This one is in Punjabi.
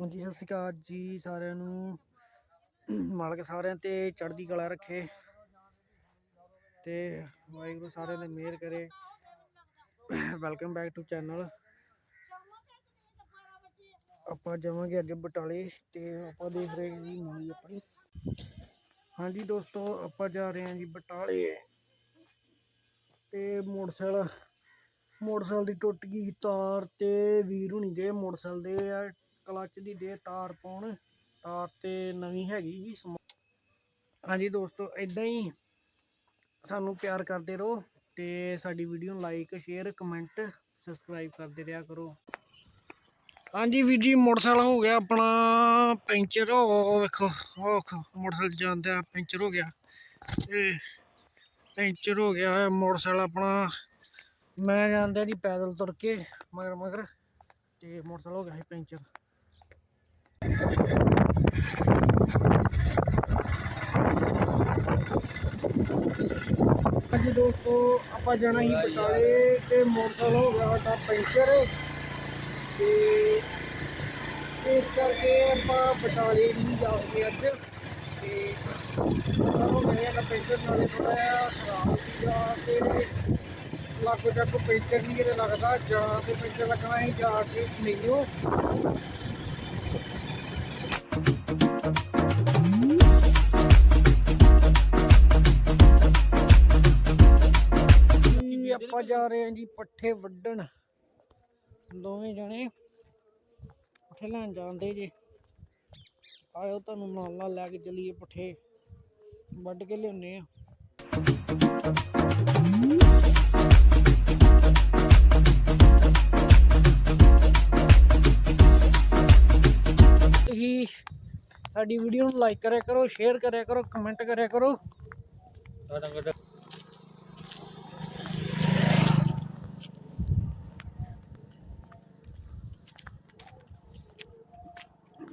ਹਾਂਜੀ, ਸਤਿ ਸ਼੍ਰੀ ਅਕਾਲ ਜੀ ਸਾਰਿਆਂ ਨੂੰ। ਮਾਲਕ ਸਾਰਿਆਂ ਤੇ ਚੜ੍ਹਦੀ ਕਲਾ ਰੱਖੇ ਤੇ ਵਾਹਿਗੁਰੂ ਸਾਰਿਆਂ ਦੇ ਮਿਹਰ ਕਰੇ। ਵੈਲਕਮ ਬੈਕ ਟੂ ਚੈਨਲ ਆਪਾਂ ਜਾਵਾਂਗੇ ਅੱਜ ਬਟਾਲੇ ਤੇ ਆਪਾਂ ਦੇਖ ਰਹੇ ਹਾਂ ਜੀ ਮੂਵੀ ਆਪਣੀ। ਹਾਂਜੀ ਦੋਸਤੋ, ਆਪਾਂ ਜਾ ਰਹੇ ਹਾਂ ਜੀ ਬਟਾਲੇ ਤੇ ਮੋਟਰਸਾਈਕਲ ਮੋਟਰਸਾਈਕਲ ਦੀ ਟੁੱਟ ਗਈ ਤਾਰ ਤੇ ਵੀਰ ਹੁਣੀ ਦੇ ਮੋਟਰਸਾਈਕਲ ਦੇ ਕਲਚ ਦੀ ਦੇ ਤਾਰ ਪਾਉਣ, ਤਾਰ ਤੇ ਨਵੀਂ ਹੈਗੀ ਸੀ ਹਾਂਜੀ ਦੋਸਤੋ ਇਦਾਂ ਹੀ ਸਾਨੂੰ ਪਿਆਰ ਕਰਦੇ ਰਹੋ ਤੇ ਸਾਡੀ ਵੀਡੀਓ ਨੂੰ ਲਾਈਕ ਸ਼ੇਅਰ ਕਮੈਂਟ ਸਬਸਕ੍ਰਾਈਬ ਕਰਦੇ ਰਿਹਾ ਕਰੋ। ਹਾਂਜੀ ਵੀਰ ਜੀ, ਮੋਟਰਸਾਈਕਲ ਹੋ ਗਿਆ ਆਪਣਾ, ਪੈਂਚਰ ਹੋ ਵੇਖੋ ਵੇਖੋ, ਮੋਟਰਸਾਈਕਲ ਜਾਂਦਾ ਪੈਂਚਰ ਹੋ ਗਿਆ। ਇਹ ਪੈਂਚਰ ਹੋ ਗਿਆ ਹੈ ਮੋਟਰਸਾਈਕਲ ਆਪਣਾ, ਮੈਂ ਜਾਂਦਾ ਜੀ ਪੈਦਲ ਤੁਰ ਕੇ ਮਗਰ ਮਗਰ ਤੇ ਮੋਟਰਸਾਈਕਲ ਹੋ ਗਿਆ ਸੀ ਪੈਂਚਰ। ਹਾਂਜੀ ਦੋਸਤੋ, ਆਪਾਂ ਜਾਣਾ ਸੀ ਬਟਾਲੇ ਤੇ ਮੋਟਰਸਾਈਕਲ ਹੋ ਗਿਆ ਸਾਡਾ ਪੈਂਚਰ। ਤੇ ਇਸ ਕਰਕੇ ਆਪਾਂ ਬਟਾਲੇ ਨਹੀਂ ਜਾ ਜਾਵਾਂਗੇ ਅੱਜ। ਤੇ ਉਹ ਮੈਂ ਨਾ ਪੈਂਚਰ ਨਾਲੇ ਥੋੜਾ ਜਿਹਾ ਖਰਾਬ ਸੀਗਾ ਤੇ ਲੱਗ ਚੱਕ ਪੈਂਚਰ ਨਹੀਂ ਕਿਤੇ ਲੱਗਦਾ, ਜਾਂ ਤੇ ਪੈਂਚਰ ਲੱਗਣਾ ਹੈ ਜਾ ਕੇ ਸਮੀਓ ਆਪਾਂ ਜਾ ਰਹੇ ਹਾਂ ਜੀ ਪੱਠੇ ਵੱਢਣ। ਦੋਵੇਂ ਜਣੇ ਪੱਠੇ ਲੈਣ ਜਾਂਦੇ ਜੇ। ਆਇਓ ਤੁਹਾਨੂੰ ਨਾਲ ਨਾਲ ਲੈ ਕੇ ਚੱਲੀਏ ਪੱਠੇ। ਵੱਢ ਕੇ ਲਿਆਉਨੇ ਆ ਤੁਸੀਂ ਸਾਡੀ ਵੀਡੀਓ ਨੂੰ ਲਾਈਕ ਕਰਿਆ ਕਰੋ ਸ਼ੇਅਰ ਕਰਿਆ ਕਰੋ ਕਮੈਂਟ ਕਰਿਆ ਕਰੋ।